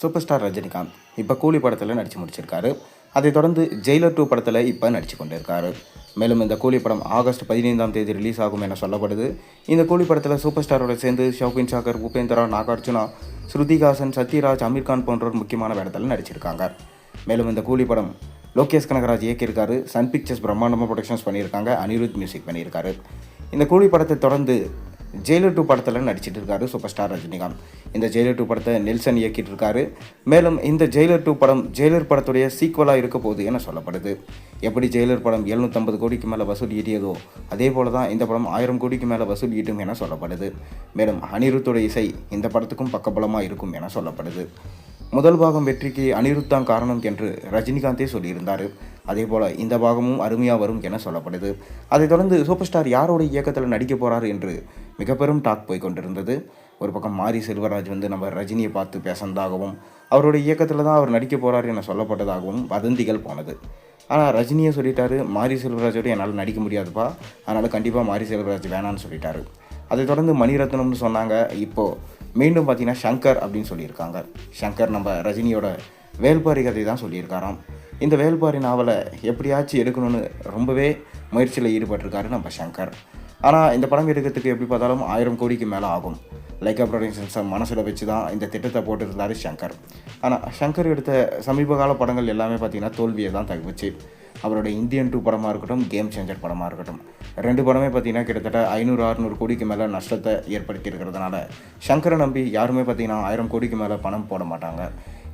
Super star Rajinikanth இப்போ கூலி படத்தில் நடித்து முடிச்சிருக்காரு. அதைத் தொடர்ந்து ஜெயிலர் டூ படத்தில் இப்போ நடித்து கொண்டிருக்காரு. மேலும் இந்த கூலி படம் ஆகஸ்ட் பதினைந்தாம் தேதி ரிலீஸ் ஆகும் என சொல்லப்படுது. இந்த கூலி படத்தில் சூப்பர் ஸ்டாரோட சேர்ந்து ஷோபின் சாகர் உபேந்திரா நாகார்ஜுனா ஸ்ருதிகாசன் சத்யராஜ் அமீர்கான் போன்றோர் முக்கியமான வேடத்தில் நடிச்சிருக்காங்க. மேலும் இந்த கூலி படம் லோகேஷ் கனகராஜ் இயக்கியிருக்காரு. சன் பிக்சர்ஸ் பிரம்மாண்டமாக ப்ரொடக்ஷன்ஸ் பண்ணியிருக்காங்க. அனிருத் மியூசிக் பண்ணியிருக்காரு. இந்த கூலி படத்தை தொடர்ந்து ஜெயிலர் டூ படத்தில் நடிச்சிட்டு இருக்காரு சூப்பர் ஸ்டார் ரஜினிகாந்த். இந்த ஜெயிலர் டூ படத்தை நெல்சன் இயக்கிட்டு இருக்காரு மேலும் இந்த ஜெயிலர் டூ படம் ஜெயிலர் படத்துடைய சீக்குவலாக இருக்க போகுது என சொல்லப்படுது. எப்படி ஜெயிலர் படம் 750 கோடிக்கு மேலே வசூல் ஈட்டியதோ அதே போல தான் இந்த படம் ஆயிரம் கோடிக்கு மேலே வசூல் ஈட்டும் என சொல்லப்படுது. மேலும் அனிருத்தோட இசை இந்த படத்துக்கும் பக்கபலமாக இருக்கும் என சொல்லப்படுது. முதல் பாகம் வெற்றிக்கு அனிருத்தான் காரணம் என்று ரஜினிகாந்தே சொல்லியிருந்தார். அதே போல் இந்த பாகமும் அருமையாக வரும் என சொல்லப்படுது. அதைத் தொடர்ந்து சூப்பர் ஸ்டார் யாரோட இயக்கத்தில் நடிக்க போகிறார் என்று மிக பெரும் டாக் போய் கொண்டிருந்தது. ஒரு பக்கம் மாரி செல்வராஜ் வந்து நம்ம ரஜினியை பார்த்து பேசுனதாகவும் அவருடைய இயக்கத்தில் தான் அவர் நடிக்க போகிறார் என சொல்லப்பட்டதாகவும் வதந்திகள் போனது. ஆனால் ரஜினியை சொல்லிட்டாரு மாரி செல்வராஜோட என்னால் நடிக்க முடியாதுப்பா. அதனால் கண்டிப்பாக மாரி செல்வராஜ் வேணான்னு சொல்லிட்டாரு. அதைத் தொடர்ந்து மணிரத்னம்னு சொன்னாங்க. இப்போது மீண்டும் பார்த்தீங்கன்னா ஷங்கர் அப்படின்னு சொல்லியிருக்காங்க. ஷங்கர் நம்ம ரஜினியோட வேல்பாரி கதை தான் சொல்லியிருக்காராம். இந்த வேல்பாரி நாவலை எப்படியாச்சும் எடுக்கணும்னு ரொம்பவே முயற்சியில் ஈடுபட்டிருக்காரு நம்ம ஷங்கர் ஆனால் இந்த படம் எடுக்கிறதுக்கு எப்படி பார்த்தாலும் ஆயிரம் கோடிக்கு மேலே ஆகும். லைக்கா ப்ரொடக்ஷன்ஸை மனசில் வச்சு தான் இந்த திட்டத்தை போட்டிருந்தார் ஷங்கர் ஆனால் ஷங்கர் எடுத்த சமீப கால படங்கள் எல்லாமே பார்த்தீங்கன்னா தோல்வியை தான் தகுச்சு அவரோட இந்தியன் டூ படமாக இருக்கட்டும் கேம் சேஞ்சர் படமாக இருக்கட்டும். ரெண்டு படமே பார்த்தீங்கன்னா கிட்டத்தட்ட ஐநூறு அறுநூறு கோடிக்கு மேலே நஷ்டத்தை ஏற்படுத்தி இருக்கிறதுனால ஷங்கரை நம்பி யாருமே பார்த்தீங்கன்னா ஆயிரம் கோடிக்கு மேலே பணம் போட மாட்டாங்க.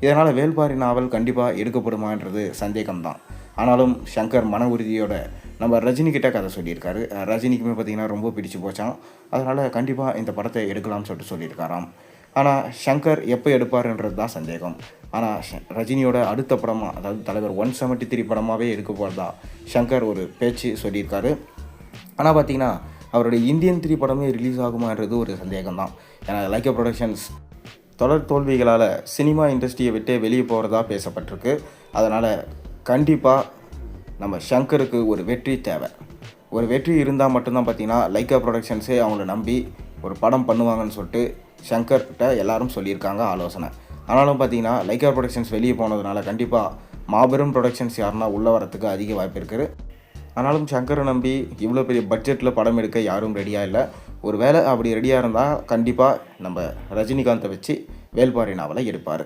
இதனால் வேல்பாரி நாவல் கண்டிப்பாக எடுக்கப்படுமான்றது சந்தேகம்தான். ஆனாலும் ஷங்கர் மன உறுதியோட நம்ம ரஜினிக்கிட்ட கதை சொல்லியிருக்காரு. ரஜினிக்குமே பார்த்தீங்கன்னா ரொம்ப பிடிச்சு போச்சான் அதனால் கண்டிப்பாக இந்த படத்தை எடுக்கலாம்னு சொல்லிட்டு சொல்லியிருக்காராம். ஆனால் ஷங்கர் எப்போ எடுப்பாருன்றது தான் சந்தேகம். ஆனால் ரஜினியோட அடுத்த படமாக அதாவது தலைவர் ஒன் செவன்ட்டி த்ரீ படமாகவே எடுக்க போகிறதா ஷங்கர் ஒரு பேச்சு சொல்லியிருக்காரு. ஆனால் பார்த்தீங்கன்னா அவருடைய இந்தியன் த்ரீ படமே ரிலீஸ் ஆகுமான்றது ஒரு சந்தேகம் தான். ஏன்னா லைக்கா ப்ரொடக்ஷன்ஸ் தொடர் தோல்விகளால் சினிமா இண்டஸ்ட்ரியை விட்டு வெளியே போகிறதா பேசப்பட்டிருக்கு. அதனால் கண்டிப்பாக நம்ம ஷங்கருக்கு ஒரு வெற்றி தேவை. ஒரு வெற்றி இருந்தால் மட்டும்தான் பார்த்தீங்கன்னா லைக்கா ப்ரொடக்ஷன்ஸே அவங்கள நம்பி ஒரு படம் பண்ணுவாங்கன்னு சொல்லிட்டு ஷங்கர்கிட்ட எல்லாரும் சொல்லியிருக்காங்க ஆலோசனை. ஆனாலும் பார்த்தீங்கன்னா லைக்கா ப்ரொடக்ஷன்ஸ் வெளியே போனதுனால கண்டிப்பாக மாபெரும் ப்ரொடக்ஷன்ஸ் யாருன்னா உள்ளே வரத்துக்கு அதிக வாய்ப்பு இருக்குது. ஆனாலும் சங்கரை நம்பி இவ்வளோ பெரிய பட்ஜெட்டில் படம் எடுக்க யாரும் ரெடியாக இல்லை. ஒரு வேளை அப்படி ரெடியாக இருந்தால் கண்டிப்பாக நம்ம ரஜினிகாந்தை வச்சு வேல்பாரி நாவலை எடுப்பார்.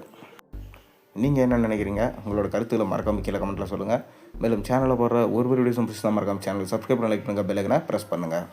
நீங்கள் என்ன நினைக்கிறீங்க? உங்களோட கருத்துக்களை மறக்காம கீழே கமெண்ட்டில் சொல்லுங்கள் மேலும் சேனலில் போடுற ஒரு ஒரு வீடியோஸும் பிடிச்சா மறக்காம சேனல் சப்ஸ்கிரைப் பண்ணி லைக் பண்ணுங்கள் பெல்லைக்கனை ப்ரெஸ் பண்ணுங்கள்